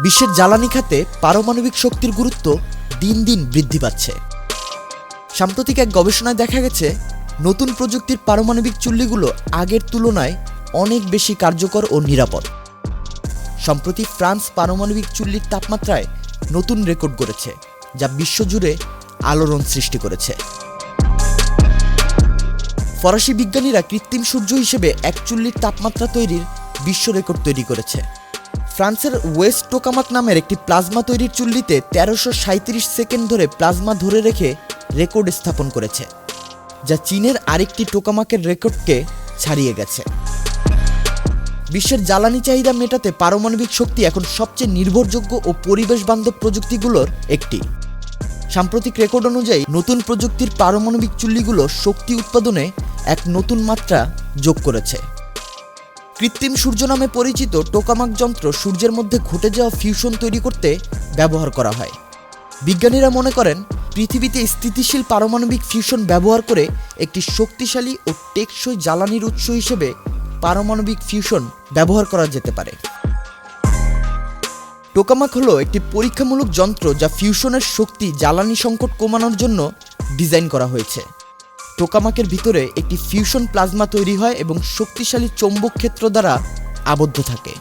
বিশ্বের জ্বালানি খাতে পারমাণবিক শক্তির গুরুত্ব দিন দিন বৃদ্ধি পাচ্ছে। সাম্প্রতিক এক গবেষণায় দেখা গেছে, নতুন প্রযুক্তির পারমাণবিক চুল্লিগুলো আগের তুলনায় অনেক বেশি কার্যকর ও নিরাপদ। সম্প্রতি ফ্রান্স পারমাণবিক চুল্লির তাপমাত্রায় নতুন রেকর্ড গড়েছে, যা বিশ্বজুড়ে আলোড়ন সৃষ্টি করেছে। ফরাসি বিজ্ঞানীরা কৃত্রিম সূর্য হিসেবে এক চুল্লির তাপমাত্রা তৈরির বিশ্ব রেকর্ড তৈরি করেছে। ফ্রান্সের ওয়েস্ট টোকামাক নামের একটি প্লাজমা তৈরির চুল্লিতে তেরোশো সাঁত্রিশ সেকেন্ড ধরে প্লাজমা ধরে রেখে রেকর্ড স্থাপন করেছে, যা চীনের আরেকটি টোকামাকের রেকর্ডকে ছাড়িয়ে গেছে। বিশ্বের জ্বালানি চাহিদা মেটাতে পারমাণবিক শক্তি এখন সবচেয়ে নির্ভরযোগ্য ও পরিবেশ বান্ধব প্রযুক্তিগুলোর একটি। সাম্প্রতিক রেকর্ড অনুযায়ী নতুন প্রযুক্তির পারমাণবিক চুল্লিগুলো শক্তি উৎপাদনে এক নতুন মাত্রা যোগ করেছে। কৃত্রিম সূর্য নামে পরিচিত টোকামাক যন্ত্র সূর্যের মধ্যে ঘটে যাওয়া ফিউশন তৈরি করতে ব্যবহার করা হয়। বিজ্ঞানীরা মনে করেন, পৃথিবীতে স্থিতিশীল পারমাণবিক ফিউশন ব্যবহার করে একটি শক্তিশালী ও টেকসই জ্বালানির উৎস হিসেবে পারমাণবিক ফিউশন ব্যবহার করা যেতে পারে। টোকামাক হলো একটি পরীক্ষামূলক যন্ত্র যা ফিউশনের শক্তি জ্বালানি সংকট কমানোর জন্য ডিজাইন করা হয়েছে। টোকামাকের ভিতরে একটি ফিউশন প্লাজমা তৈরি হয় এবং শক্তিশালী চৌম্বক ক্ষেত্র দ্বারা আবদ্ধ থাকে।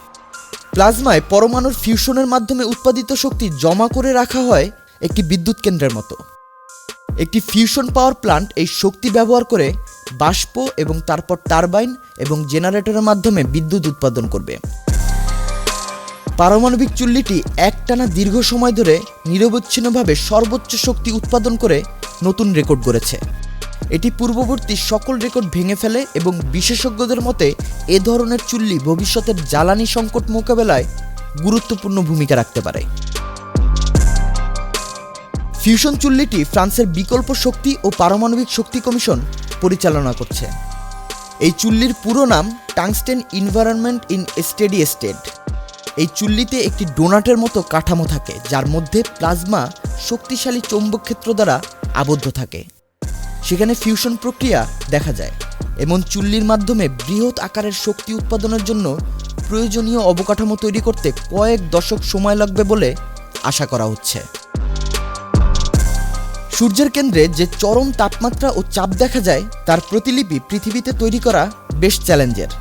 প্লাজমায় পরমাণুর ফিউশনের মাধ্যমে উৎপাদিত শক্তি জমা করে রাখা হয় একটি বিদ্যুৎ কেন্দ্রের মতো। একটি ফিউশন পাওয়ার প্লান্ট এই শক্তি ব্যবহার করে বাষ্প এবং তারপর টারবাইন এবং জেনারেটরের মাধ্যমে বিদ্যুৎ উৎপাদন করবে। পারমাণবিক চুল্লিটি একটানা দীর্ঘ সময় ধরে নিরবচ্ছিন্নভাবে সর্বোচ্চ শক্তি উৎপাদন করে নতুন রেকর্ড গড়েছে। এটি পূর্ববর্তী সকল রেকর্ড ভেঙে ফেলে এবং বিশেষজ্ঞদের মতে, এ ধরনের চুল্লি ভবিষ্যতের জ্বালানি সংকট মোকাবেলায় গুরুত্বপূর্ণ ভূমিকা রাখতে পারে। ফিউশন চুল্লিটি ফ্রান্সের বিকল্প শক্তি ও পারমাণবিক শক্তি কমিশন পরিচালনা করছে। এই চুল্লির পুরো নাম tungsten environment in steady state. এই চুল্লিতে একটি ডোনাটের মতো কাঠামো থাকে, যার মধ্যে প্লাজমা শক্তিশালী চৌম্বক ক্ষেত্র দ্বারা আবদ্ধ থাকে। সেখানে ফিউশন প্রক্রিয়া দেখা যায়, এমন চুল্লির মাধ্যমে বৃহৎ আকারের শক্তি উৎপাদনের জন্য প্রয়োজনীয় অবকাঠামো তৈরি করতে কয়েক দশক সময় লাগবে বলে আশা করা হচ্ছে। সূর্যের কেন্দ্রে যে চরম তাপমাত্রা ও চাপ দেখা যায়, তার প্রতিলিপি পৃথিবীতে তৈরি করা বেশ চ্যালেঞ্জের।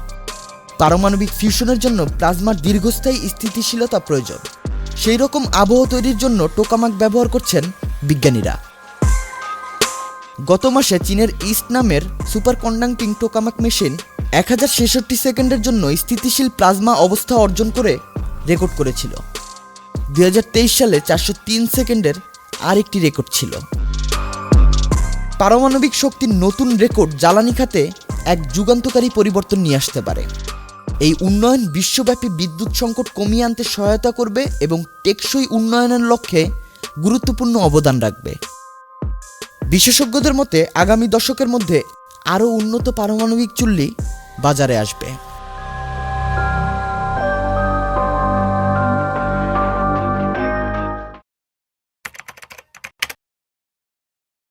পারমাণবিক ফিউশনের জন্য প্লাজমার দীর্ঘস্থায়ী স্থিতিশীলতা প্রয়োজন। সেই রকম আবহ তৈরির জন্য টোকামাক ব্যবহার করছেন বিজ্ঞানীরা। গত মাসে চীনের ইস্ট নামের সুপার কন্ডাক্টিং টোকামাক মেশিন এক হাজার ছেষট্টি সেকেন্ডের জন্য স্থিতিশীল প্লাজমা অবস্থা অর্জন করে রেকর্ড করেছিল। দুই হাজার তেইশ সালে চারশো তিন সেকেন্ডের আরেকটি রেকর্ড ছিল। পারমাণবিক শক্তির নতুন রেকর্ড জ্বালানি খাতে এক যুগান্তকারী পরিবর্তন নিয়ে আসতে পারে। এই উন্নয়ন বিশ্বব্যাপী বিদ্যুৎ সংকট কমিয়ে আনতে সহায়তা করবে এবং টেকসই উন্নয়নের লক্ষ্যে গুরুত্বপূর্ণ অবদান রাখবে। বিশেষজ্ঞদের মতে আগামী দশকের মধ্যে আরও উন্নত পারমাণবিক চুল্লি বাজারে আসবে।